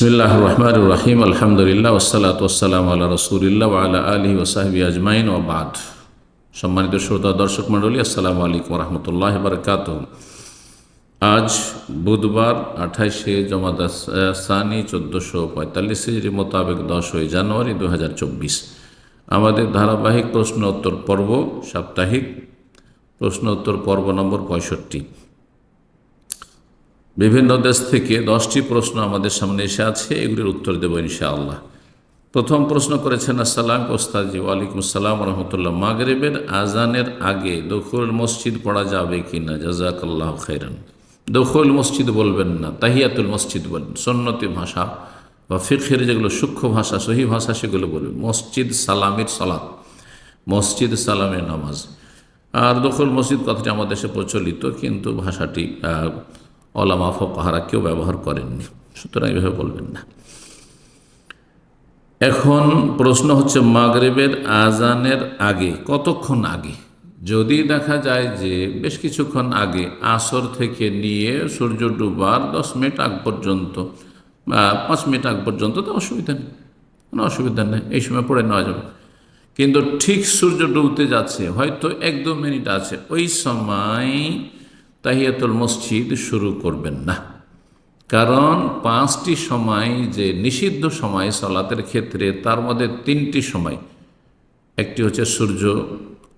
বিসমিল্লাহ রহমান রাহিম আলহামদুলিল্লাহ ওসালাত ওসালাম আল্লাহ রসুলিল্লাহ আল্লাহ আলী ওসাহবি আজমাইন ও বাদ সম্মানিত শ্রোতা, দর্শক মণ্ডলী, আসসালামু আলাইকুম রহমতুল্লাহ বরকাত আজ বুধবার আঠাইশে সানি চোদ্দোশো পঁয়তাল্লিশ মোতাবেক দশই জানুয়ারি দু হাজার চব্বিশ। আমাদের ধারাবাহিক প্রশ্ন উত্তর পর্ব সাপ্তাহিক। প্রশ্ন উত্তর পর্ব নম্বর পঁয়ষট্টি। বিভিন্ন দেশ থেকে দশটি প্রশ্ন আমাদের সামনে এসে আছে, এগুলির উত্তর দেব ইনশাআল্লাহ। প্রথম প্রশ্ন করেছেন, আসসালাম ওস্তাজি ওয়ালাইকুম আসসালাম রহমতুল্লাহ। মাগরেবের আজানের আগে দখল মসজিদ পড়া যাবে কি না জাজাকাল্লাহ খৈরান দখল মসজিদ বলবেন না, তাহিয়াতুল মসজিদ বলবেন, সন্নতি ভাষা বা ফিখের যেগুলো সূক্ষ্ম ভাষা, সহি ভাষা, সেগুলো বলবেন। মসজিদ সালামের সালাত, মসজিদ সালামের নামাজ। আর দখল মসজিদ কথাটি আমাদের দেশে প্রচলিত, কিন্তু ভাষাটি অলামা ফকাহারা কেউ ব্যবহার করেননি। সুতরাং এভাবে বলবেন না। এখন প্রশ্ন হচ্ছে, মাগরেবের আজানের আগে, কতক্ষণ আগে? যদি দেখা যায় যে বেশ কিছুক্ষণ আগে আসর থেকে নিয়ে সূর্য ডুবার দশ মিনিট আগ পর্যন্ত বা পাঁচ মিনিট আগ পর্যন্ত, তো অসুবিধা নেই। কোনো অসুবিধা নেই। এই সময় পড়ে নেওয়া যাবে। কিন্তু ঠিক সূর্য ডুবতে যাচ্ছে, হয়তো এক দু মিনিট আছে। ওই সময় তাহিয়াতুল মসজিদ শুরু করবেন না। কারণ পাঁচটি সময় যে নিষিদ্ধ সময় সলাতের ক্ষেত্রে, তার মধ্যে তিনটি সময়। একটি হচ্ছে সূর্য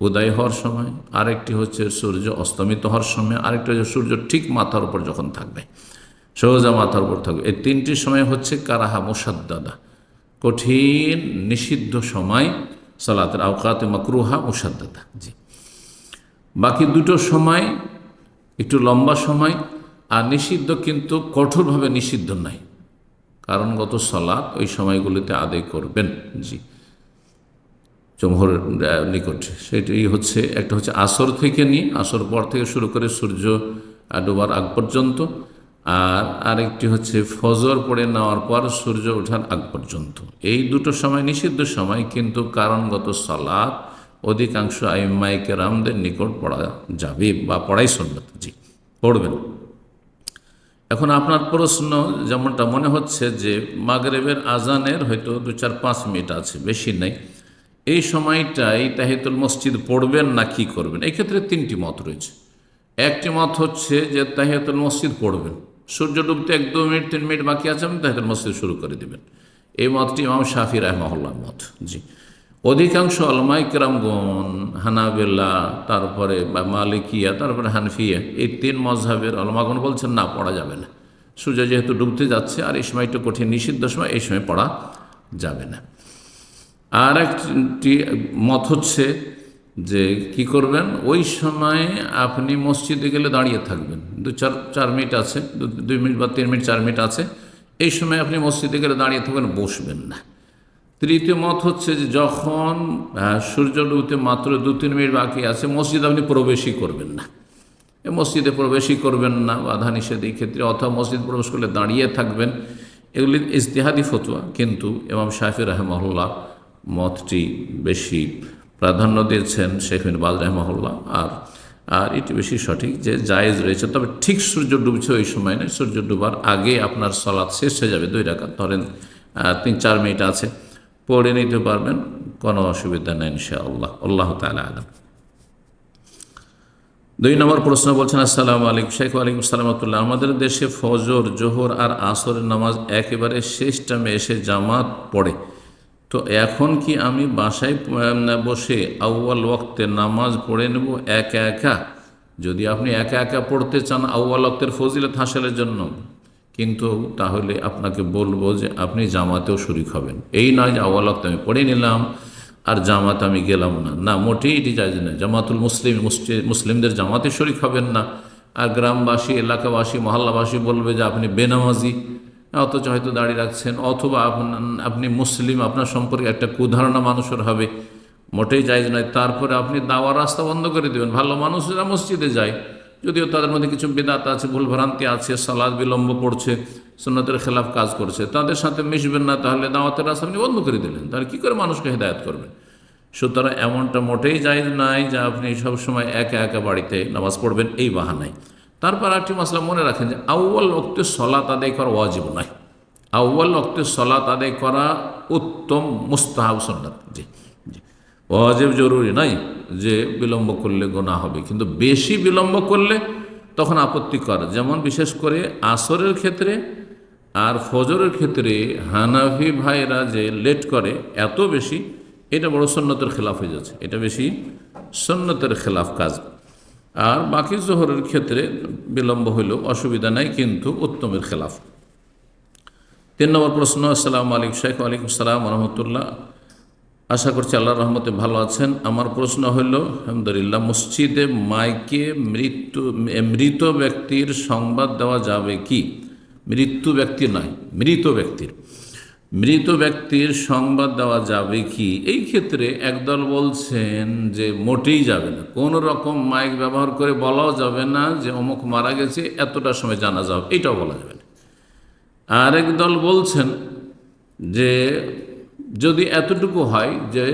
উদয় হওয়ার সময়, আরেকটি হচ্ছে সূর্য অস্তমিত হওয়ার সময়, আরেকটি হচ্ছে সূর্য ঠিক মাথার উপর যখন থাকবে, সোজা মাথার উপর থাকবে। এই তিনটি সময় হচ্ছে কারাহা মুসাদ্দাদা। কঠিন নিষিদ্ধ সময় সলাতের আওকাতে মকরুহা মুসাদ্দাদা। জি। বাকি দুটো সময় একটু লম্বা সময়, আর নিষিদ্ধ কিন্তু কঠোরভাবে নিষিদ্ধ নাই। কারণগত সলাৎ ওই সময়গুলিতে আদায় করবেন জি। জমহর নিকট। সেটি হচ্ছে, একটা হচ্ছে আসর থেকে নিয়ে, আসর পর থেকে শুরু করে সূর্য ডোবার আগ পর্যন্ত, আর আরেকটি হচ্ছে ফজর পড়ে নেওয়ার পর সূর্য ওঠার আগ পর্যন্ত। এই দুটো সময় নিষিদ্ধ সময় কিন্তু কারণগত সলাৎ অধিকাংশ আইমাইকে রামদের নিকট পড়া যাবে বা পড়াই সন্ন্যত জি, পড়বেন। এখন আপনার প্রশ্ন যেমনটা মনে হচ্ছে যে মাগরেবের আজানের হয়তো দু চার পাঁচ মিনিট আছে, বেশি নেই। এই সময়টাই তাহিতুল মসজিদ পড়বেন না কি করবেন? এই ক্ষেত্রে তিনটি মত রয়েছে। একটি মত হচ্ছে যে তাহিয়াতুল মসজিদ পড়বেন। সূর্য ডুবতে এক দু মিনিট, তিন মিনিট বাকি আছে, আপনি তাহিতুল মসজিদ শুরু করে দেবেন। এই মতটি ইমাম শাফি রাহমহল্লার মত। জি। অধিকাংশ আলমাই কেরামগণ হানাবেল্লা, তারপরে বা মালিকিয়া, তারপরে হানফিয়া, এই তিন মজহাবের আলমাগণ বলছেন, না, পড়া যাবে না। সূর্য যেহেতু ডুবতে যাচ্ছে, আর এই সময়টা কঠিন, নিষিদ্ধ সময় এই সময় পড়া যাবে না। আর একটি মত হচ্ছে যে, কি করবেন? ওই সময় আপনি মসজিদে গেলে দাঁড়িয়ে থাকবেন। দু চার চার মিনিট আছে দুই মিনিট বা তিন মিনিট, চার মিনিট আছে। এই সময় আপনি মসজিদে গেলে দাঁড়িয়ে থাকবেন, বসবেন না। তৃতীয় মত হচ্ছে যে যখন সূর্য ডুবতে মাত্র দু তিন মিনিট বাকি আছে, মসজিদ আপনি প্রবেশই করবেন না। এ মসজিদে প্রবেশই করবেন না, বাধা নিষেধ এই ক্ষেত্রে, অথবা মসজিদ প্রবেশ করলে দাঁড়িয়ে থাকবেন। এগুলি ইজতেহাদি ফতুয়া, কিন্তু এমাম শাহির রহমহল্লা মতটি বেশি প্রাধান্য দিয়েছেন শেখিন বাজ রহমহল্লা আর আর এটি বেশি সঠিক যে জায়েজ রয়েছে, তবে ঠিক সূর্য ডুবছে ওই সময় নয়, সূর্য ডুবার আগে আপনার সলাদ শেষ হয়ে যাবে দুই রাখাত ধরেন তিন চার মিনিট আছে। পড়ে নিতে পারবেন, কোনো অসুবিধা নেই ইনশাআল্লাহ। আল্লাহ তালা আলম। দুই নম্বর প্রশ্ন বলছেন, আসসালামু আলাইকুম। শেখ আলাইকুম সালামতুল্লাহ আমাদের দেশে ফজর, জোহর আর আসরের নামাজ একেবারে শেষ টাইমে এসে জামাত পড়ে। তো এখন কি আমি বাসায় বসে আউ্য়াল ওক্তে নামাজ পড়ে নেব একা একা? যদি আপনি একা একা পড়তে চান আউ্য়াল ওক্তের ফজিলত হাসিলের জন্য কিন্তু তাহলে আপনাকে বলব যে আপনি জামাতেও শরিক হবেন। এই নয় যে আউ্য়াল আমি পড়ে নিলাম আর জামাত আমি গেলাম না। না, মোটেই এটি যায় না জামাতুল মুসলিম মুসলিমদের জামাতে শরিক হবেন না। আর গ্রামবাসী, এলাকাবাসী, মহল্লাবাসী বলবে যে আপনি বেনামাজি, অথচ হয়তো দাঁড়িয়ে রাখছেন, অথবা আপনি মুসলিম, আপনার সম্পর্কে একটা কুধারণা মানুষের হবে। মোটেই যায় নয়। তারপরে আপনি দাওয়ার রাস্তা বন্ধ করে দেবেন। ভালো মানুষেরা মসজিদে যায়। যদিও তাদের মধ্যে কিছু বেদাত আছে ভুলভ্রান্তি আছে, সালাদ, বিলম্ব পড়ছে সুন্নতের খেলাফ কাজ করছে, তাদের সাথে মিশবেন না, তাহলে দাওয়াতের রাস্তা আপনি বন্ধ করে দিলেন। তাহলে কী করে মানুষকে হেদায়ত করবেন? সুতরাং এমনটা মোটেই যায় নাই যে আপনি সবসময় একা একা বাড়িতে নামাজ পড়বেন, এই বাহানায়। তারপর একটি মশলা মনে রাখেন যে আউ্বাল ওক্তে সলাত আদায় করা ওয়াজিব নয়। আউ্বাল অক্তে সলাত আদায় করা উত্তম, মুস্তাহাব সন্ন্যত জি। ওয়াজেব জরুরি নাই যে বিলম্ব করলে গোনা হবে। কিন্তু বেশি বিলম্ব করলে তখন আপত্তি করে যেমন বিশেষ করে আসরের ক্ষেত্রে আর ফজরের ক্ষেত্রে হানাফি ভাইরা যে লেট করে এত বেশি, এটা বড় সন্ন্যতের খেলাফ হয়ে যাচ্ছে। এটা বেশি সন্ন্যতের খেলাফ কাজ। আর বাকি জোহরের ক্ষেত্রে বিলম্ব হইলেও অসুবিধা নাই, কিন্তু উত্তমের খেলাফ। তিন নম্বর প্রশ্ন, আসসালামু আলাইকুম শেখ ওয়ালাইকুম সালাম রহমতুল্লাহ। আশা করছি আল্লাহ রহমতে ভালো আছেন। আমার প্রশ্ন হলো, আলহামদুলিল্লাহ, মসজিদে মাইকে মৃত্যু মৃত ব্যক্তির সংবাদ দেওয়া যাবে কি? মৃত্যু ব্যক্তি নয়, মৃত ব্যক্তির। মৃত ব্যক্তির সংবাদ দেওয়া যাবে কি? এই ক্ষেত্রে একদল বলছেন যে মোটেই যাবে না। কোনো রকম মাইক ব্যবহার করে বলাও যাবে না যে অমুক মারা গেছে, এতটা সময় জানা যাবে এটাও বলা যাবে না। আরেক দল বলছেন যে যদি এতটুকু হয় যে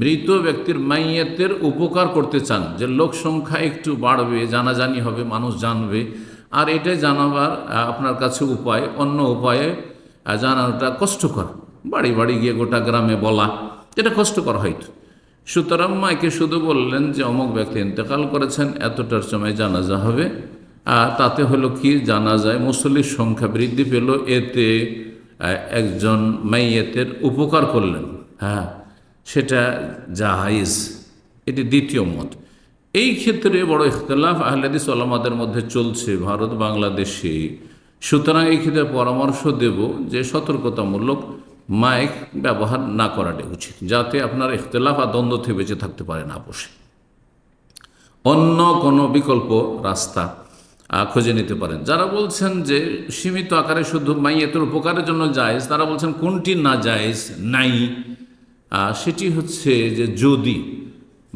মৃত ব্যক্তির মাইয়েতের উপকার করতে চান, যে লোক সংখ্যা একটু বাড়বে, জানাজানি হবে, মানুষ জানবে, আর এটাই জানাবার আপনার কাছে উপায়, অন্য উপায়ে জানানোটা কষ্টকর। বাড়ি বাড়ি গিয়ে গোটা গ্রামে বলা, এটা কষ্টকর হয়তো। সুতরাং মাইকে শুধু বললেন যে, অমুক ব্যক্তি ইন্তেকাল করেছেন, এতটার সময় জানাজা হবে। আর তাতে হলো কি? জানা যায় মুসল্লির সংখ্যা বৃদ্ধি পেল, এতে একজন মাইয়েতের উপকার করলেন। হ্যাঁ সেটা জাহাইজ, এটি দ্বিতীয় মত। এই ক্ষেত্রে বড় ইখতলাফ আহলাদিস আলমাদের মধ্যে চলছে ভারত, বাংলাদেশে। সুতরাং এই ক্ষেত্রে পরামর্শ দেব যে সতর্কতামূলক মাইক ব্যবহার না করাটা উচিত, যাতে আপনার ইখতলাফ আর দ্বন্দ্ব থেকে বেঁচে থাকতে পারেন আপোষে অন্য কোনো বিকল্প রাস্তা খুঁজে নিতে পারেন। যারা বলছেন যে সীমিত আকারে শুধু মাইয়েতের উপকারের জন্য জায়েজ, তারা বলছেন কোনটি না জায়েজ, নাই। সেটি হচ্ছে যে যদি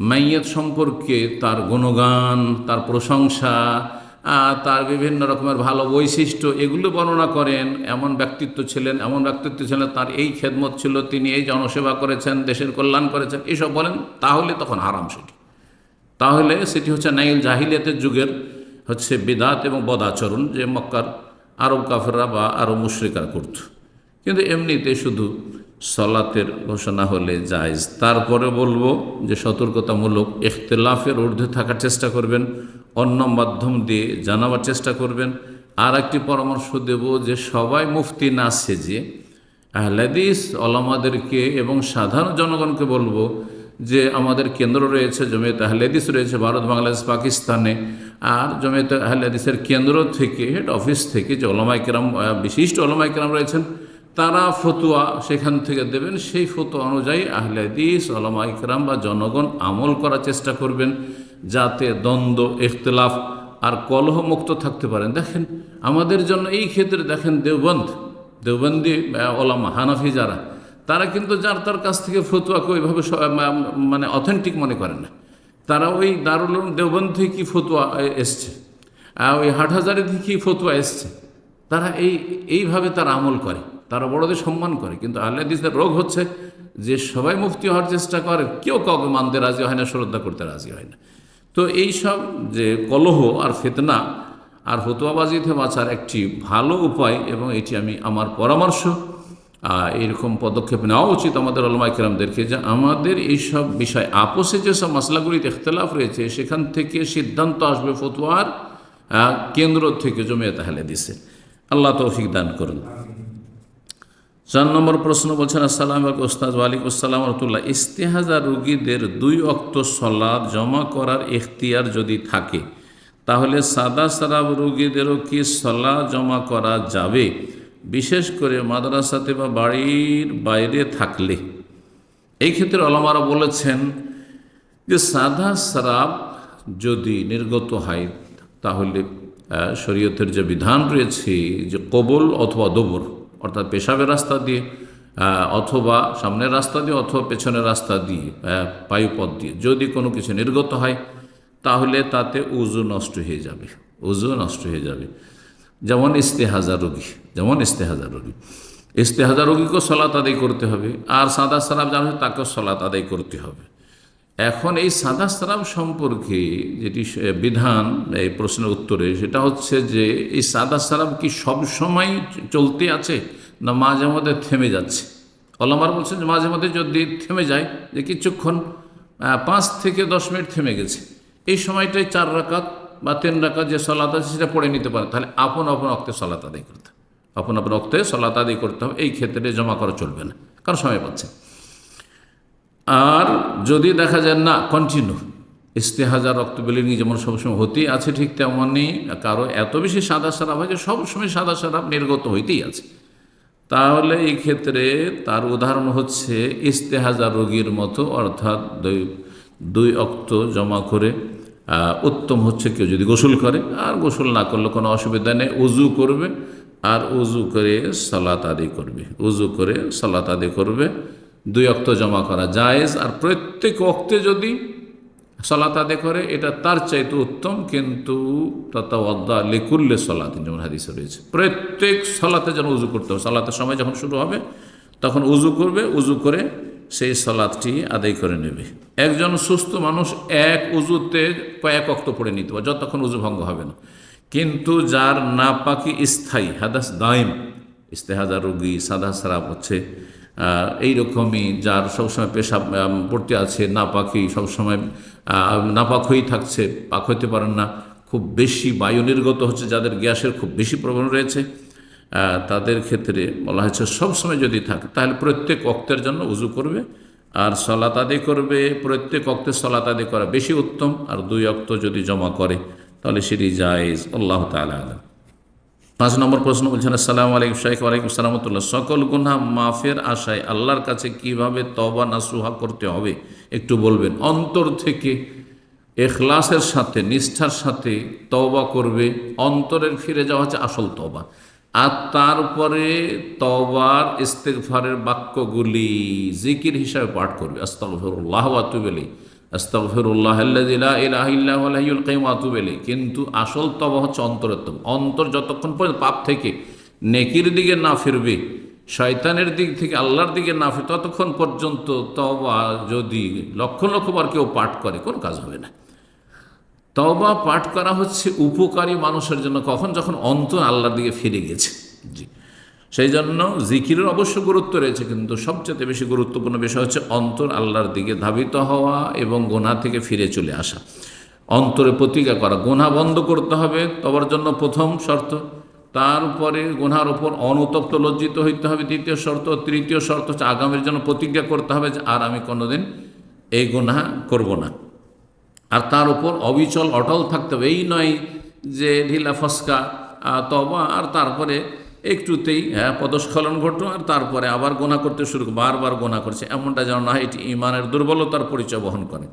মাইয়াত সম্পর্কে তার গুণগান, তার প্রশংসা তার বিভিন্ন রকমের ভালো বৈশিষ্ট্য এগুলো বর্ণনা করেন, এমন ব্যক্তিত্ব ছিলেন, এমন ব্যক্তিত্ব ছিলেন, তার এই খেদমত ছিল, তিনি এই জনসেবা করেছেন, দেশের কল্যাণ করেছেন, এসব বলেন, তাহলে তখন হারাম সেটি। তাহলে সেটি হচ্ছে নাইল জাহিলিয়াতের যুগের হচ্ছে বিদাত এবং বদাচরণ যে মক্কার আরব কাফেররা বা আরব মুশ্রিকার করত। কিন্তু এমনিতে শুধু সলাতের ঘোষণা হলে জায়জ। তারপরে বলব যে সতর্কতামূলক ইখতলাফের ঊর্ধ্বে থাকার চেষ্টা করবেন, অন্য মাধ্যম দিয়ে জানাবার চেষ্টা করবেন। আর একটি পরামর্শ দেব যে সবাই মুফতি না সেজে আহলাদিস আলামাদেরকে এবং সাধারণ জনগণকে বলব যে আমাদের কেন্দ্র রয়েছে, জমিয়ত আহলাদিস রয়েছে, ভারত, বাংলাদেশ, পাকিস্তানে। আর জমিয়ত আহলাদিসের কেন্দ্র থেকে হেড অফিস থেকে যে ওলামাইকেরাম বিশিষ্ট ওলামাইকেরাম রয়েছেন, তারা ফতুয়া সেখান থেকে দেবেন। সেই ফতুয়া অনুযায়ী আহলাদিস ওলামাইকেরাম বা জনগণ আমল করার চেষ্টা করবেন, যাতে দ্বন্দ্ব, ইখতলাফ আর কলহ মুক্ত থাকতে পারেন। দেখেন, আমাদের জন্য এই ক্ষেত্রে দেখেন দেওবন্ধ দেওবন্দি ওলামা হানাফি যারা তারা কিন্তু যার তার কাছ থেকে ফতুয়াকে ওইভাবে মানে অথেন্টিক মনে করেন না। তারা ওই দারুল দেওবন্দ থেকে কী ফতুয়া এসছে, আর ওই হাটহাজারি থেকে কী ফতুয়া এসছে, তারা এই, এইভাবে তারা আমল করে, তারা বড়দের সম্মান করে। কিন্তু আল্লাদিসের রোগ হচ্ছে যে সবাই মুফতি হওয়ার চেষ্টা করে, কেউ কাউকে মানতে রাজি হয় না, শ্রদ্ধা করতে রাজি হয় না। তো এই সব যে কলহ আর ফেতনা আর ফতুয়াবাজিতে বাঁচার একটি ভালো উপায়, এবং এটি আমি আমার পরামর্শ। এরকম পদক্ষেপ নেওয়া উচিত আমাদের আলমাই কেরামদেরকে যে আমাদের এই সব বিষয় আপোষে যেসব মশলাগুলিতে ইখতলাফ রয়েছে, সেখান থেকে সিদ্ধান্ত আসবে ফতুয়ার কেন্দ্র থেকে জমিয়ে তাহলে দিছে। আল্লাহ তৌফিক দান করুন। চার নম্বর প্রশ্ন বলছেন, আসসালাম ওস্তাদ ওয়ালিকুম আসসালাম রহমতুল্লাহ। ইস্তেহাজা রুগীদের দুই অক্ত সলাদ জমা করার এখতিয়ার যদি থাকে, তাহলে সাদা সারাব রুগীদেরও কি সলা জমা করা যাবে? বিশেষ করে মাদ্রাসাতে বা বাড়ির বাইরে থাকলে। এই ক্ষেত্রে অলমারা বলেছেন যে সাদা সারাব যদি নির্গত হয় তাহলে শরীয়তের যে বিধান রয়েছে যে কবল অথবা দবর অর্থাৎ পেশাবের রাস্তা দিয়ে অথবা সামনের রাস্তা দিয়ে অথবা পেছনের রাস্তা দিয়ে আহ, বায়ুপথ দিয়ে যদি কোনো কিছু নির্গত হয় তাহলে তাতে উজু নষ্ট হয়ে যাবে উজু নষ্ট হয়ে যাবে। যেমন ইস্তেহাজা রোগী, যেমন ইস্তেহাজা রোগী। ইস্তেহাজা রোগীকেও সলাত আদায় করতে হবে, আর সাদা সারাব যার হয় তাকেও সলাত আদায় করতে হবে। এখন এই সাদা সালাম সম্পর্কে যেটি বিধান, এই প্রশ্নের উত্তরে, সেটা হচ্ছে যে এই সাদা সালাম কি সব সময় চলতে আছে না মাঝে মধ্যে থেমে যাচ্ছে? অলমার বলছেন যে মাঝে মধ্যে যদি থেমে যায়, যে কিছুক্ষণ পাঁচ থেকে দশ মিনিট থেমে গেছে। এই সময়টায় চার রাকাত বা তিন রাকাত যে সলাত আছে সেটা পড়ে নিতে পারে। তাহলে আপন আপন অক্তে সলাত আদায় করতে হবে। আপন আপন অক্তে সলাত আদায় করতে হবে। এই ক্ষেত্রে জমা করা চলবে না। কারণ সময় পাচ্ছে। আর যদি দেখা যায় না কন্টিনিউ ইস্তেহাজার রক্ত বেলিনি যেমন সবসময় হতেই আছে ঠিক তেমনই। কারও এত বেশি সাদা সারাপ হয় যে সবসময় সাদা সারাপ নির্গত হইতেই আছে। তাহলে এই ক্ষেত্রে তার উদাহরণ হচ্ছে ইস্তেহাজার রোগীর মতো অর্থাৎ দুই দুই অক্ত জমা করে উত্তম হচ্ছে কেউ যদি গোসল করে, আর গোসল না করলে কোনো অসুবিধা নেই, উজু করবে, আর উজু করে সালাত আদি করবে, উজু করে সালাত আদি করবে, দুই অক্ত জমা করা জায়েজ, আর প্রত্যেক অক্তে যদি সলাত আদে করে, এটা তার চাইতে উত্তম, কিন্তু তত্ত্বাবদ্দা লিকুল্লে সলাত যেমন হাদিসে রয়েছে। প্রত্যেক সলাতে যেন উজু করতে হবে সলাতের সময় যখন শুরু হবে, তখন উজু করবে, উজু করে সেই সলাদটি আদায় করে নেবে। একজন সুস্থ মানুষ এক উজুতে কয়েক অক্ত পড়ে নিতে পারে যতক্ষণ উজু ভঙ্গ হবে না। কিন্তু যার না নাপাকি স্থায়ী হাদাস দাইম ইস্তেহাজার রোগী সাদা সারাপ হচ্ছে এইরকমই যার সবসময় আম, পড়তে আছে না নাপাকি সবসময় আহ, নাপাক হয়েই থাকছে পাক হইতে পারেন না। খুব বেশি বায়ু নির্গত হচ্ছে যাদের গ্যাসের খুব বেশি প্রবণ রয়েছে। তাদের ক্ষেত্রে বলা হয়েছে, সবসময় যদি থাকে, তাহলে প্রত্যেক অক্তের জন্য উজু করবে, আর সলাত আদি করবে, প্রত্যেক অক্তে সলাত আদি করা বেশি উত্তম, আর দুই অক্ত যদি জমা করে, তাহলে সেটি জায়েজ, আল্লাহ তালা আলম। পাঁচ নম্বর প্রশ্ন বলছেন, আসসালামু আলাইকুম শাইখ, ওয়ালাইকুম সালামতুল্লাহ সকল গুনাহ মাফের আশায় আল্লাহর কাছে কীভাবে তবা নাসুহা করতে হবে, একটু বলবেন? অন্তর থেকে এখলাসের সাথে, নিষ্ঠার সাথে তবা করবে, অন্তরের ফিরে যাওয়া হচ্ছে আসল তবা আর তারপরে তবার ইস্তেগফারের বাক্যগুলি জিকির হিসাবে পাঠ করবে। আস্তাগফিরুল্লাহ ওয়া আতুবু ইলাইহি। আস্তাগফিরুল্লাহ আল্লাযী লা ইলাহা ইল্লা হুয়াল হাইয়ুল কাইয়্যুম ওয়া আতুবু ইলাইহি। কিন্তু আসল তবা হচ্ছে অন্তরের তবা অন্তর যতক্ষণ পর্যন্ত পাপ থেকে নেকির দিকে না ফিরবে, শয়তানের দিক থেকে আল্লাহর দিকে না ফিরবে, ততক্ষণ পর্যন্ত তবা যদি লক্ষ লক্ষবার কেউ পাঠ করে, কোনো কাজ হবে না। তবা পাঠ করা হচ্ছে উপকারী মানুষের জন্য। কখন? যখন অন্তর আল্লাহর দিকে ফিরে গেছে। জি। সেই জন্য জিকিরের অবশ্য গুরুত্ব রয়েছে, কিন্তু সবচেয়ে বেশি গুরুত্বপূর্ণ বিষয় হচ্ছে অন্তর আল্লাহর দিকে ধাবিত হওয়া এবং গোনা থেকে ফিরে চলে আসা। অন্তরে প্রতিজ্ঞা করা। গোনা বন্ধ করতে হবে, তবার জন্য প্রথম শর্ত। তারপরে গোনার ওপর অনুতপ্ত লজ্জিত হইতে হবে, দ্বিতীয় শর্ত। তৃতীয় শর্ত হচ্ছে আগামীর জন্য প্রতিজ্ঞা করতে হবে যে, আর আমি কোনোদিন এই গোনা করব না। আর তার উপর অবিচল, অটল থাকতে হবে। এই নয় যে ঢিলা ফসকা তবা আর তারপরে একটুতেই হ্যাঁ পদস্খলন ঘটলো, আর তারপরে আবার গোনা করতে শুরু বারবার গোনা করছে। এমনটা যেন না এটি ইমানের দুর্বলতার পরিচয় বহন করে।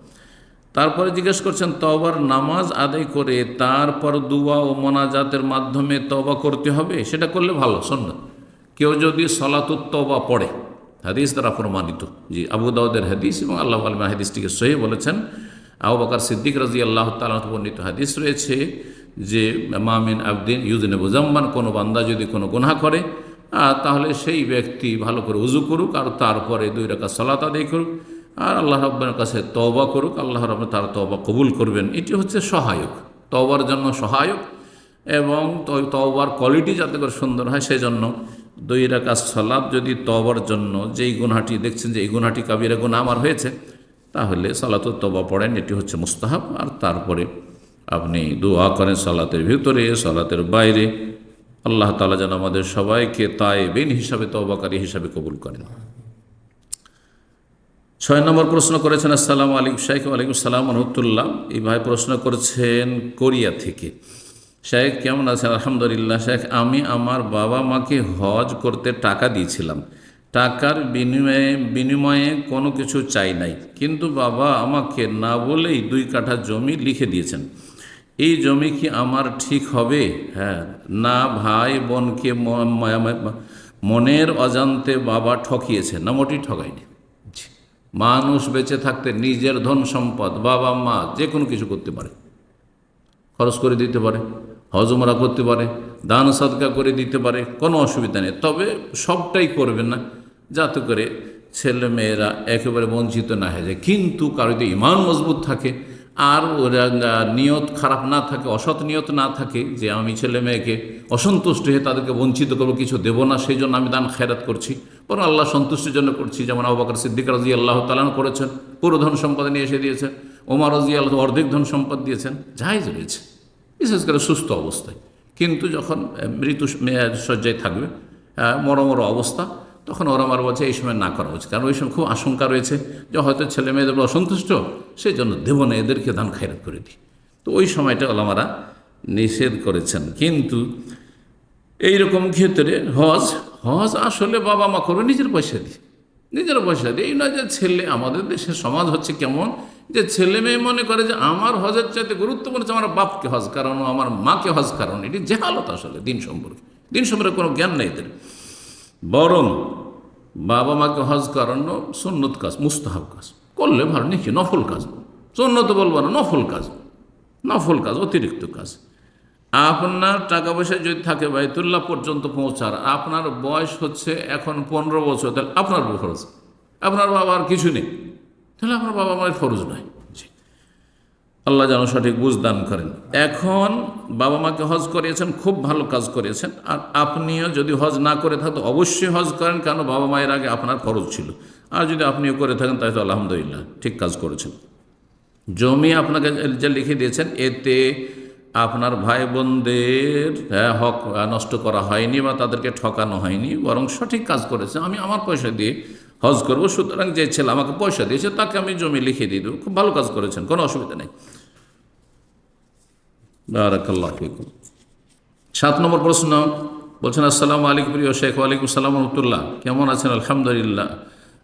তারপরে জিজ্ঞেস করছেন তবার নামাজ আদায় করে তারপর দুয়া ও মোনাজাতের মাধ্যমে তবা করতে হবে? সেটা করলে ভালো শোন কেউ যদি সলাতুত তবা পড়ে, হাদিস দ্বারা প্রমাণিত। জি, আবু দাউদের হাদিস এবং আল্লাহ আলমা হাদিসটিকে সহি বলেছেন আবু বাকার সিদ্দিক রাজি আল্লাহ তালা বর্ণিত হাদিস রয়েছে যে মামিন আবদিন ইউদিন বুজাম্মান কোনো বান্দা যদি কোনো গুনাহ করে তাহলে সেই ব্যক্তি ভালো করে উজু করুক আর তারপরে দুই রাখা সলাত আদায় করুক। আর আল্লাহ রব্বানের কাছে তওবা করুক, আল্লাহ রব তার তওবা কবুল করবেন। এটি হচ্ছে সহায়ক, তওবার জন্য সহায়ক এবং তওবার কোয়ালিটি যাতে করে সুন্দর হয় সেই জন্য দুই রাকাত সলাপ যদি তওবার জন্য যেই গুনাহটি দেখছেন যে এই গুনাহটি কাবিরা গুনাহ আমার হয়েছে তাহলে সালাত তবা পড়েন, এটি হচ্ছে মুস্তাহাব। আর তারপরে আপনি দোয়া করেন সালাতের ভিতরে, সালাতের বাইরে। আল্লাহ তালা যেন আমাদের সবাইকে তাই বিন হিসাবে তবাকারী হিসাবে কবুল করেন। ছয় নম্বর প্রশ্ন করেছেন, আসসালামু আলাইকুম শাইখ, ওয়ালাইকুম সালাম রহমতুল্লাহ। এই ভাই প্রশ্ন করছেন, কোরিয়া থেকে। শেখ কেমন আছেন? আলহামদুলিল্লাহ শেখ আমি আমার বাবা মাকে হজ করতে টাকা দিয়েছিলাম। টাকার বিনিময়ে বিনিময়ে কোনো কিছু চাই নাই। কিন্তু বাবা আমাকে না বলেই দুই কাঠা জমি লিখে দিয়েছেন। এই জমি কি আমার ঠিক হবে? হ্যাঁ। না ভাই বোনকে মনের অজান্তে বাবা ঠকিয়েছে। না মোটি ঠকায়নি। জি। মানুষ বেঁচে থাকতে নিজের ধন সম্পদ বাবা মা যে কোনো কিছু করতে পারে। খরচ করে দিতে পারে হজমরা করতে পারে দান সাদকা করে দিতে পারে কোনো অসুবিধা নেই। তবে সবটাই করবেন না। যাতে করে ছেলে মেয়েরা একেবারে বঞ্চিত না হয়ে যায়। কিন্তু কারও যদি ইমান মজবুত থাকে আর ওরা নিয়ত খারাপ না থাকে অসৎ নিয়ত না থাকে যে আমি ছেলে মেয়েকে অসন্তুষ্ট হয়ে তাদেরকে বঞ্চিত করব কিছু দেবো না সেই জন্য আমি দান খেরাত করছি। বরং আল্লাহ সন্তুষ্টির জন্য করছি। যেমন আবু বকর সিদ্দিক রাজি আল্লাহ তালান করেছেন পুরো ধন সম্পদ নিয়ে এসে দিয়েছেন ওমার রাজি আল্লাহ অর্ধেক ধন সম্পদ দিয়েছেন জায়জ রয়েছে। বিশেষ করে সুস্থ অবস্থায়। কিন্তু যখন মৃত্যু শয্যায় থাকবে আহ, মরো মরো অবস্থা তখন ওরা আমার বলছে, এই সময় না করা উচিত। কারণ ওই সময় খুব আশঙ্কা রয়েছে যে হয়তো ছেলে মেয়েদের অসন্তুষ্ট, সেই জন্য দেব না, এদেরকে দান খায়রাত করে দিই। তো ওই সময়টা ওলামারা নিষেধ করেছেন। কিন্তু এই রকম ক্ষেত্রে হজ হজ আসলে বাবা মা করবে, নিজের পয়সা দিয়ে। নিজের পয়সা দিয়ে। এই নয় যে ছেলে, আমাদের দেশের সমাজ হচ্ছে কেমন যে ছেলে মেয়ে মনে করে যে আমার হজের চাইতে গুরুত্বপূর্ণ হচ্ছে আমার বাপকে হজ কারণ আমার মাকে হজ কারণ এটি জেহালত আসলে, দিন সম্পর্কে। দিন সম্পর্কে কোনো জ্ঞান নেই এদের। বরং বাবা মাকে হজ করানো সুন্নত কাজ, মুস্তাহাব কাজ। করলে ভালো, নাকি? নফল কাজ। সুন্নত বলব না, নফল কাজ। নফল কাজ, অতিরিক্ত কাজ। আপনার টাকা পয়সা যদি থাকে বাইতুল্লাহ পর্যন্ত পৌঁছার, আপনার বয়স হচ্ছে এখন পনেরো বছর, তাহলে আপনার খরচ। আপনার বাবার কিছু নেই, তাহলে আপনার বাবা মায়ের ফরজ নয়। আল্লাহ যেন সঠিক বুঝ দান করেন। এখন বাবা মাকে হজ করিয়েছেন খুব ভালো কাজ করিয়েছেন। আর আপনিও যদি হজ না করে থাকেন অবশ্যই হজ করেন কেন বাবা মায়ের আগে আপনার খরচ ছিল। আর যদি আপনিও করে থাকেন তাই তো আলহামদুলিল্লাহ ঠিক কাজ করেছেন। জমি আপনাকে যে লিখে দিয়েছেন এতে আপনার ভাই বোনদের হ্যাঁ, হক নষ্ট করা হয়নি বা তাদেরকে ঠকানো হয়নি বরং সঠিক কাজ করেছে। আমি আমার পয়সা দিয়ে হজ করব, সুতরাং যে ছেলে আমাকে পয়সা দিয়েছে, তাকে আমি জমি লিখে দিয়ে দেবো। খুব ভালো কাজ করেছেন, কোনো অসুবিধা নেই। সাত নম্বর প্রশ্ন, বলছেন, আসসালামু আলাইকুম প্রিয় শেখ, ওয়ালাইকুম সালাম রহমতুল্লাহ। কেমন আছেন? আলহামদুলিল্লাহ।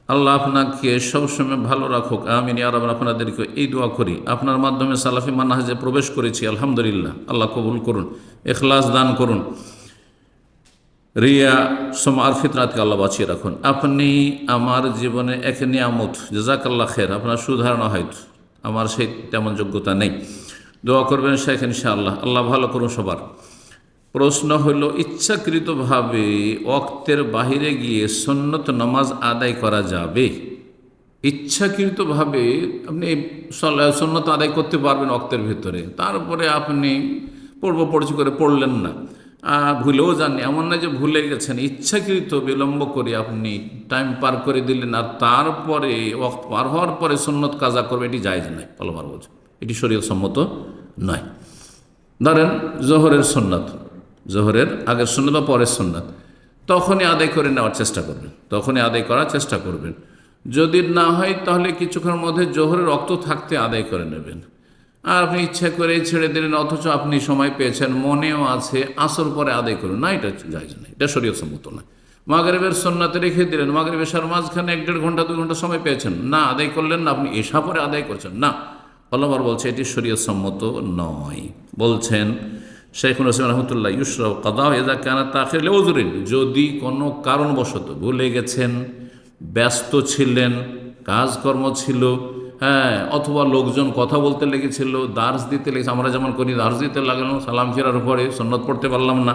আল্লাহ আপনাকে সবসময় ভালো রাখুক, আমিন। আর আমরা আপনাদেরকে এই দোয়া করি। আপনার মাধ্যমে সালাফি মানাহাজে প্রবেশ করেছি, আলহামদুলিল্লাহ। আল্লাহ কবুল করুন, এখলাস দান করুন। রিয়া সোম আর ফিতরাতকে আল্লাহ বাঁচিয়ে রাখুন। আপনি আমার জীবনে এক নিয়ামত, জাজাকাল্লাহ খের, আপনার সুধারণা হয়তো আমার সেই তেমন যোগ্যতা নেই। দোয়া করবেন শেখ ইনশাআল্লাহ। আল্লাহ ভালো করুন সবার। প্রশ্ন হইল, ইচ্ছাকৃতভাবে অক্তের বাহিরে গিয়ে সন্নত নামাজ আদায় করা যাবে? ইচ্ছাকৃতভাবে আপনি সন্নত আদায় করতে পারবেন অক্তের ভিতরে। তারপরে আপনি পড়ব পড়ছি করে পড়লেন না। ভুলেও যাননি। এমন না যে ভুলে গেছেন। ইচ্ছাকৃত বিলম্ব করে আপনি টাইম পার করে দিলেন আর তারপরে ওক্ত পার হওয়ার পরে সন্নত কাজা করবে এটি জায়জ নয়, পলমার বোঝ এটি শরীর সম্মত নয়। ধরেন, জোহরের সুন্নাত, জোহরের আগের সুন্নত বা পরের সুন্নাত। তখনই আদায় করে নেওয়ার চেষ্টা করবেন, তখনই আদায় করার চেষ্টা করবেন। যদি না হয়, তাহলে কিছুক্ষণের মধ্যে জোহরের রক্ত থাকতে আদায় করে নেবেন। আর আপনি ইচ্ছা করে ছেড়ে দিলেন, অথচ আপনি সময় পেয়েছেন, মনেও আছে, আসর পরে আদায় করুন। না, এটা যাইজ না এটা শরীয়ত সম্মত না। মাগরেবের সন্নাতে রেখে দিলেন মাগরেবের সার মাঝখানে এক দেড় ঘণ্টা, দু ঘণ্টা সময় পেয়েছেন। না, আদায় করলেন না, আপনি এসা পরে আদায় করছেন। না অলমার বলছে, এটি শরীয়ত সম্মত নয়। বলছেন শেখুল হোসেন রহমতুল্লাহ ইউসরাও কাদা এজা কেন তাকে লেউজরিন। যদি কোনো কারণবশত ভুলে গেছেন, ব্যস্ত ছিলেন, কাজকর্ম ছিল হ্যাঁ অথবা লোকজন কথা বলতে লেগেছিল, দার্স দিতে লেগেছে, আমরা যেমন করি, দার্স দিতে লাগল, সালাম ফেরার পরে সন্ন্যত পড়তে পারলাম না।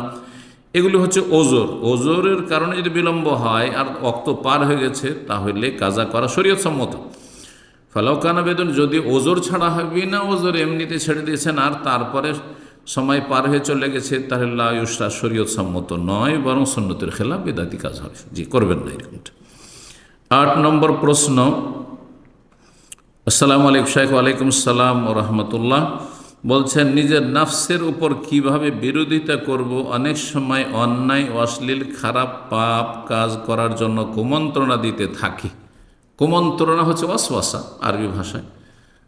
এগুলি হচ্ছে ওজোর। ওজোরের কারণে যদি বিলম্ব হয় আর অক্ত পার হয়ে গেছে, তাহলে কাজা করা শরীয়ত সম্মত ফালাউকানা বেদন, যদি ওজোর ছাড়া হয়, বিনা ওজোর এমনিতে ছেড়ে দিয়েছেন আর তারপরে সময় পার হয়ে চলে গেছে, তাহলে লাউসরা শরীয়ত সম্মত নয়, বরং সন্ন্যতের খেলা বেদাতি কাজ হবে। জি, করবেন না এরকমটা। আট নম্বর প্রশ্ন আসসালামু আলাইকুম শাহ ওয়ালাইকুম সালাম রহমতুল্লাহ। বলছেন, নিজের নাফসের উপর কীভাবে বিরোধিতা করব? অনেক সময় অন্যায়, অশ্লীল, খারাপ পাপ কাজ করার জন্য কুমন্ত্রণা দিতে থাকি। কুমন্ত্রণা হচ্ছে অশ্বাসা আরবি ভাষায়।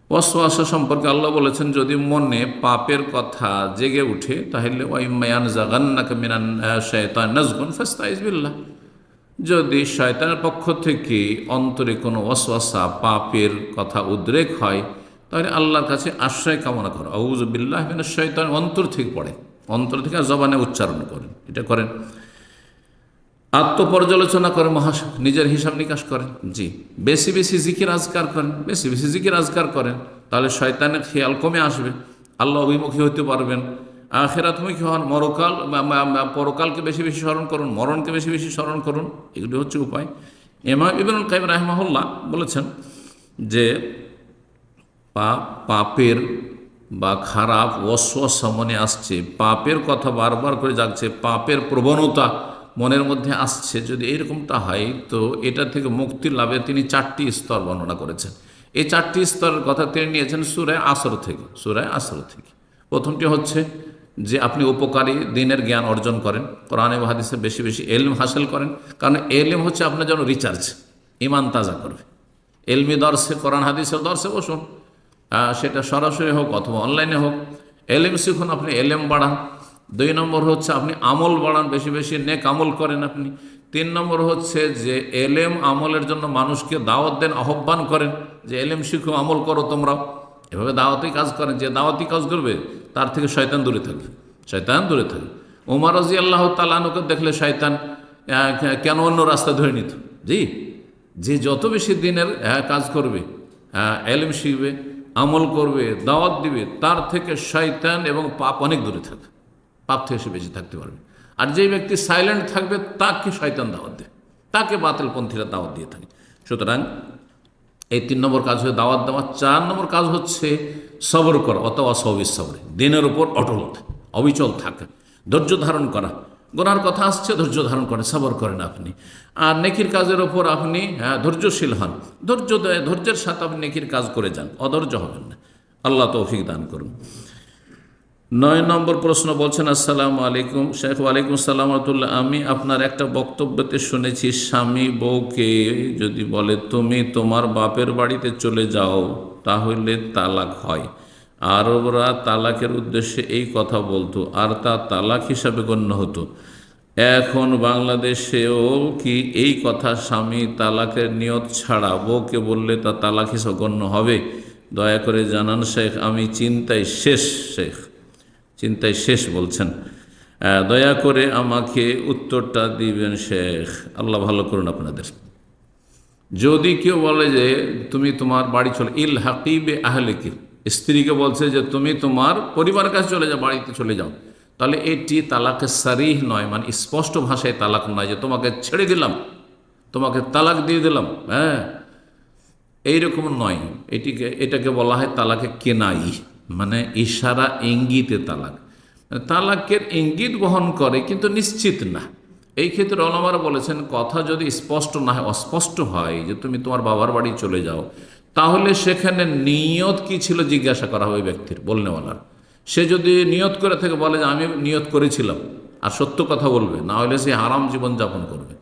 অশ্বাসা সম্পর্কে আল্লাহ বলেছেন, যদি মনে পাপের কথা জেগে উঠে, তাহলে ওই মায়ান জাগান্নাকে মিনান শয়তান নাজগুন ফাস্তাইজ বিল্লাহ। যদি শয়তানের পক্ষ থেকে অন্তরে কোনো অশ্বাসা পাপের কথা উদ্রেক হয়, তাহলে আল্লাহর কাছে আশ্রয় কামনা করো। আউজবিল্লাহ শয়তান অন্তর থেকে পড়ে অন্তর থেকে জবানে উচ্চারণ করেন। এটা করেন। আত্মপর্যালোচনা করে মহাস নিজের হিসাব নিকাশ করেন। জি। বেশি বেশি জিকির আজকার করেন। বেশি বেশি জিকির আজকার করেন। তাহলে শয়তানের খেয়াল কমে আসবে। আল্লাহ অভিমুখী হতে পারবেন। আখেরাতমুখী হন, মরকাল পরকালকে বেশি বেশি স্মরণ করুন, মরণকে বেশি বেশি স্মরণ করুন, এগুলি হচ্ছে উপায়। এমা ইবনুল কাইম রাহমাহুল্লাহ বলেছেন যে পাপ পাপের বা খারাপ ওয়াসওয়াসা মনে আসছে, পাপের কথা বারবার করে যাচ্ছে পাপের প্রবণতা মনের মধ্যে আসছে। যদি এরকমটা হয়, তো এটা থেকে মুক্তি লাভে তিনি চারটি স্তর বর্ণনা করেছেন। এই চারটি স্তরের কথা তিনি নিয়েছেন সুরায় আসর থেকে, সুরায় আসর থেকে। প্রথমটি হচ্ছে যে আপনি উপকারী দিনের জ্ঞান অর্জন করেন, কোরআনে হাদিসে বেশি বেশি এলম হাসিল করেন, কারণ এলম হচ্ছে আপনার জন্য রিচার্জ ইমান তাজা করবে। এলমি দর্শে, কোরআন হাদিসের দর্শে বসুন সেটা সরাসরি হোক অথবা অনলাইনে হোক। এলএম শিখুন আপনি এলএম বাড়ান। দুই নম্বর হচ্ছে আপনি আমল বাড়ান, বেশি বেশি নেক আমল করেন আপনি। তিন নম্বর হচ্ছে যে এলএম আমলের জন্য মানুষকে দাওয়াত দেন, আহ্বান করেন যে এলএম শিখো, আমল করো তোমরাও। এভাবে দাওয়াতি কাজ করেন, যে দাওয়াতি কাজ করবে তার থেকে শয়তান দূরে থাকবে শয়তান দূরে থাকবে উমার রাজি আল্লাহ তালানুকে দেখলে শয়তান কেন অন্য রাস্তা ধরে নিত? জি যে যত বেশি দিনের আহ, কাজ করবে আহ, এলম শিখবে আমল করবে দাওয়াত দিবে তার থেকে শয়তান এবং পাপ অনেক দূরে থাকবে পাপ থেকে সে বেশি থাকতে পারবে। আর যে ব্যক্তি সাইলেন্ট থাকবে তাকে শয়তান দাওয়াত দেয়। তাকে বাতিলপন্থীরা দাওয়াত দিয়ে থাকে। সুতরাং এই তিন নম্বর কাজ হচ্ছে দাওয়াত দেওয়া। চার নম্বর কাজ হচ্ছে সবর করা অথবা সবিস সবরে। দিনের উপর অটলতা অবিচল থাকা। ধৈর্য ধারণ করা। গোনার কথা আসছে, ধৈর্য ধারণ করেন সবর করেন আপনি। আর নেকির কাজের ওপর আপনি হ্যাঁ ধৈর্যশীল হন। ধৈর্য ধৈর্যের সাথে আপনি নেকির কাজ করে যান, অধৈর্য হবেন না। আল্লাহ তৌফিক দান করুন। নয় নম্বর প্রশ্ন বলছেন, আসসালামু আলাইকুম, শেখ, ওয়ালাইকুম সালাম রহমতুল্লাহ। আমি আপনার একটা বক্তব্যতে শুনেছি, স্বামী বউকে যদি বলে, তুমি তোমার বাপের বাড়িতে চলে যাও। তাহলে তালাক হয়। আরবরা তালাকের উদ্দেশ্যে এই কথা বলতো, আর তা তালাক হিসাবে গণ্য হতো। এখন বাংলাদেশেও কি এই কথা? স্বামী তালাকের নিয়ত ছাড়া বউকে বললে তা তালাক হিসাবে গণ্য হবে? দয়া করে জানান শেখ, আমি চিন্তায় শেষ, শেখ। চিন্তায় শেষ বলছেন। দয়া করে আমাকে উত্তরটা দিবেন শেখ। আল্লাহ ভালো করুন আপনাদের। যদি কেউ বলে যে তুমি তোমার বাড়ি চলে, ইল হাকিবে আহলেকে। স্ত্রীকে বলছে যে তুমি তোমার পরিবারের কাছে চলে যাও, বাড়িতে চলে যাও। তাহলে এটি তালাকে সারিহ নয় মানে স্পষ্ট ভাষায় তালাক নয় যে তোমাকে ছেড়ে দিলাম, তোমাকে তালাক দিয়ে দিলাম হ্যাঁ। এইরকম নয়, এটিকে, এটাকে বলা হয় তালাকে কেনাই মানে ইশারা ইঙ্গিতে তালাক। তালাকের ইঙ্গিত বহন করে কিন্তু নিশ্চিত না। এই ক্ষেত্রে অলমারা বলেছেন, কথা যদি স্পষ্ট না হয়, অস্পষ্ট হয় যে তুমি তোমার বাবার বাড়ি চলে যাও, তাহলে সেখানে নিয়ত কি ছিল জিজ্ঞাসা করা হবে ব্যক্তির বলনেওয়ালার সে যদি নিয়ত করে থেকে, বলে যে আমি নিয়ত করেছিলাম, আর সত্য কথা বলবে, না হলে সে হারাম জীবন যাপন করবে।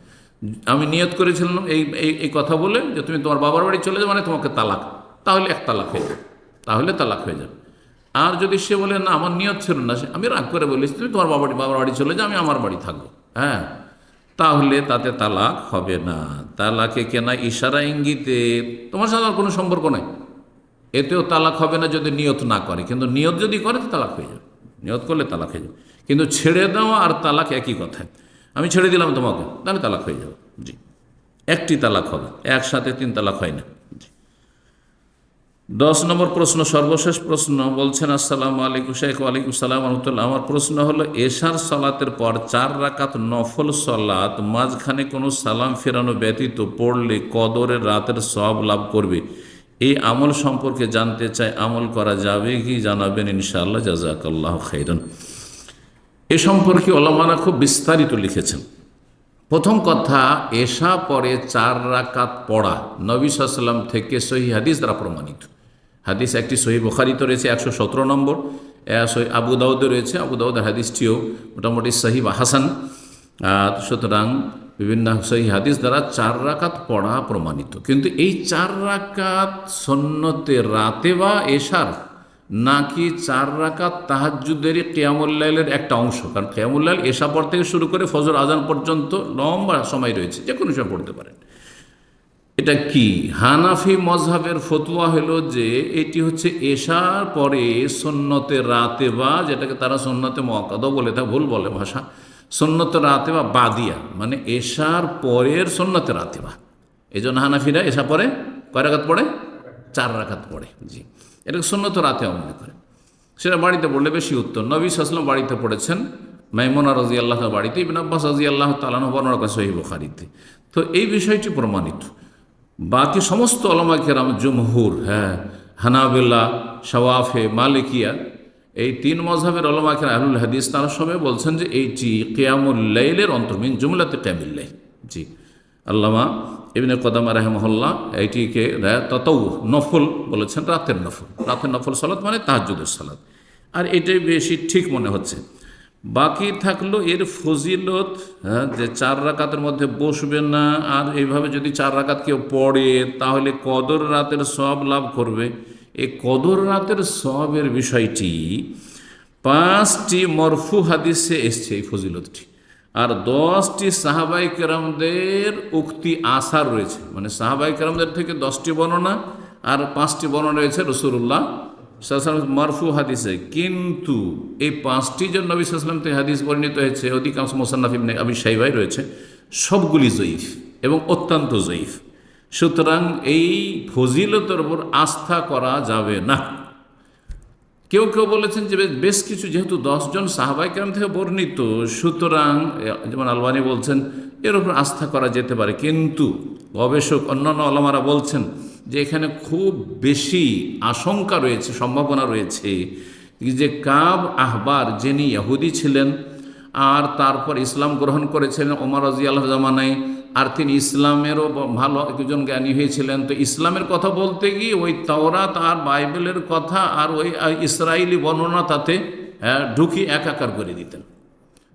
আমি নিয়ত করেছিলাম, এই এই কথা বলে যে তুমি তোমার বাবার বাড়ি চলে যাও মানে তোমাকে তালাক, তাহলে এক তালাক হয়ে যাবে, তাহলে তালাক হয়ে যাবে। আর যদি সে বলে, না, আমার নিয়ত ছিল না আমি রাগ করে বলিস তুমি তোমার বাবার বাবার বাড়ি চলে যাও, আমি আমার বাড়ি থাকব হ্যাঁ। তাহলে তাতে তালাক হবে না। তালাকে কেনা ইশারা ইঙ্গিতে তোমার সাথে আর কোনো সম্পর্ক নাই। এতেও তালাক হবে না যদি নিয়ত না করে। কিন্তু নিয়ত যদি করে তো তালাক হয়ে যাবে। নিয়ত করলে তালাক হয়ে যাবে। কিন্তু ছেড়ে দেওয়া আর তালাক একই কথা। আমি ছেড়ে দিলাম তোমাকে, তাহলে তালাক হয়ে যাবে। জি। একটি তালাক হবে। একসাথে তিন তালাক হয় না। দশ নম্বর প্রশ্ন, সর্বশেষ প্রশ্ন বলছেন, আসসালাম আলাইকুম শেখ, ওয়ালাইকুম সালাম, রহমতুল্লাহ। আমার প্রশ্ন হলো, এশার সালাতের পর চার রাকাত নফল সালাত, মাঝখানে কোনো সালাম ফেরানো ব্যতীত পড়লে কদরের রাতের সব লাভ করবে। এই আমল সম্পর্কে জানতে চাই, আমল করা যাবে কি জানাবেন? ইনশাআল্লাহ, জাজাকাল্লাহ খৈরন এ সম্পর্কে ওলামারা খুব বিস্তারিত লিখেছেন। প্রথম কথা, এশা পরে চার রাকাত পড়া নবী সাল্লাম থেকে সহি হাদিস দ্বারা প্রমাণিত। হাদিস একটি সহি বুখারিতে রয়েছে, একশো সতেরো নম্বর। আবু দাউদে রয়েছে, আবু দাউদের হাদিসটিও মোটামুটি সহি বা হাসান। সুতরাং বিভিন্ন সহি হাদিস দ্বারা চার রাকাত পড়া প্রমাণিত। কিন্তু এই চার রাকাত সন্ন্যতে রাতে বা এশার নাকি চার রাকাত তাহাজুদেরই কেয়ামুল্লাইলের একটা অংশ? কারণ কেয়ামুল্লাইল এশা পর থেকে শুরু করে ফজর আজান পর্যন্ত লম্বা সময় রয়েছে যে কোনো সময় পড়তে পারেন। এটা কি? হানাফি মজহাবের ফতুয়া হলো যে এটি হচ্ছে এশার পরে সন্ন্যতে রাতে বা যেটাকে তারা সন্ন্যতে মকাদও বলে তা ভুল বলে ভাষা। সন্ন্যতে রাতে বা বাদিয়া মানে এশার পরের সন্ন্যতে রাতে বা। এই জন্য হানাফিরা এশা পরে কয় রাখাত পড়ে? চার রাখাত পড়ে, জি। এটাকে সন্ন্যত রাতে মনে করে। সেটা বাড়িতে পড়লে বেশি উত্তর নবী সাসলাম বাড়িতে পড়েছেন। মাইমোনা রাজি আল্লাহ বাড়িতে ইবিন আব্বাস রাজি আল্লাহ তালানো বর্ণনা করে সহি বুখারিতে। তো এই বিষয়টি প্রমাণিত। বাকি সমস্ত অলমা কেরাম, জমহুর হ্যাঁ হানাবিল্লা, শাওয়াফে, মালিকিয়া, এই তিন মজহাবের অলমা কেরাম আহুল হাদিস, তারা সবাই বলছেন যে এইটি কেয়ামুল্লাইলের অন্তর্মিন, জুমলাতে কেয়ামুল্লাই জি। আল্লামা ইবনে কদামা রাহেমহল্লা এইটিকে ততৌ নফল বলেছেন, রাতের নফল। রাতের নফল সালাত মানে তাহাজুদের সালাত। আর এটাই বেশি ঠিক মনে হচ্ছে। বাকি থাকল এর ফজিলত হ্যাঁ যে চার রাকাতের মধ্যে বসবে না, আর এইভাবে যদি চার রাকাত কেউ পড়ে, তাহলে কদর রাতের সব লাভ করবে। এই কদর রাতের সবের বিষয়টি পাঁচটি মরফু হাদিসে এসছে এই ফজিলতটি। আর দশটি সাহাবাই কেরামদের উক্তি আসার রয়েছে। মানে সাহাবাই কেরামদের থেকে দশটি বর্ণনা, আর পাঁচটি বর্ণনা রয়েছে রসুল্লাহ মারফু হাদিসে, কিন্তু এই পাঁচটি যে নবী সাল্লাম থেকে হাদিস বর্ণিত হয়েছে, অধিকাংশ মোসান্নাফ ইবনে আবি সাইবাই রয়েছে, সবগুলি জয়ীফ এবং অত্যন্ত জয়ীফ। সুতরাং এই ফজিলতের উপর আস্থা করা যাবে না। কেউ কেউ বলেছেন যে বেশ কিছু, যেহেতু দশজন সাহাবাই কেরাম থেকে বর্ণিত, সুতরাং যেমন আলবানি বলছেন, এর উপর আস্থা করা যেতে পারে। কিন্তু গবেষক, অন্যান্য আলমারা বলছেন যে এখানে খুব বেশি আশঙ্কা রয়েছে, সম্ভাবনা রয়েছে যে কাব আহবার যিনি ইহুদি ছিলেন আর তারপর ইসলাম গ্রহণ করেছিলেন ওমর রাজি আল্লাহ জামানায়, আর তিনি ইসলামেরও ভালো একজন জ্ঞানী হয়েছিলেন। তো ইসলামের কথা বলতে গিয়ে ওই তাওরাত আর বাইবেলের কথা আর ওই ইসরায়েলি বর্ণনা তাতে ঢুকি একাকার করে দিতেন।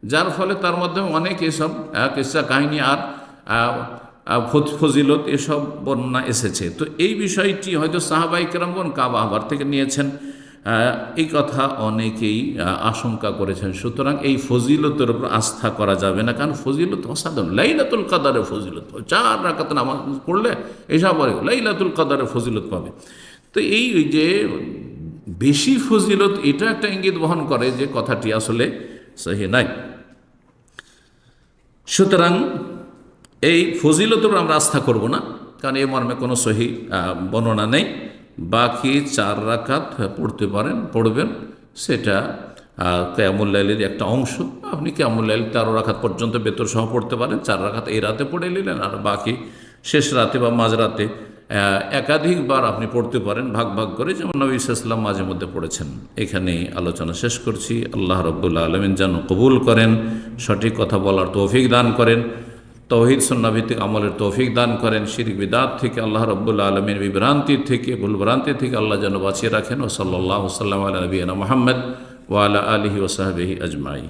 যার ফলে তার মধ্যে অনেক এসব কিসা কাহিনী আর ফজিলত এসব বর্ণনা এসেছে। তো এই বিষয়টি হয়তো সাহাবাই কেরামগণ কাবা আবার থেকে নিয়েছেন। এই কথা অনেকেই আশঙ্কা করেছেন। সুতরাং এই ফজিলতের উপর আস্থা করা যাবে না। কারণ ফজিলত অসাধারণ। লাইলাতুল কাদারে ফজিলত। চার রাকাত নামাজ পড়লে এসব লাইলাতুল কাদারে ফজিলত পাবে। তো এই যে বেশি ফজিলত, এটা একটা ইঙ্গিত বহন করে যে কথাটি আসলে সহি নাই। সুতরাং এই ফজিলতের আমরা আস্থা করব না, কারণ এই মর্মে কোনো সহি বর্ণনা নেই। বাকি চার রাকাত পড়তে পারেন, পড়বেন, সেটা কেয়ামুল্লাইলের একটা অংশ। আপনি কেয়ামুল্লাইল তেরো রাখাত পর্যন্ত বেতর সহ পড়তে পারেন, চার রাখাত এই রাতে পড়ে নিলেন, আর বাকি শেষ রাতে বা মাঝরাতে একাধিকবার আপনি পড়তে পারেন, ভাগ ভাগ করে, যেমন নবী ইসলাম মাঝে মধ্যে পড়েছেন। এখানেই আলোচনা শেষ করছি। আল্লাহ রব্দুল্লা আলমিন যেন কবুল করেন, সঠিক কথা বলার তৌফিক দান করেন। তৌহিদ সন্নাভিত্তিক আমলের তৌফিক দান করেন শির বিদাত থেকে আল্লাহ রব্বুল্লা আলমীর বিভ্রান্তি থেকে ভুলভ্রান্তি থেকে আল্লাহ যেন বাঁচিয়ে রাখেন ও সাল্লাহ সাল্লাম আলী নবীনা মোহাম্মদ ওয়ালা আলহি ওসাহাবিহি আজমাই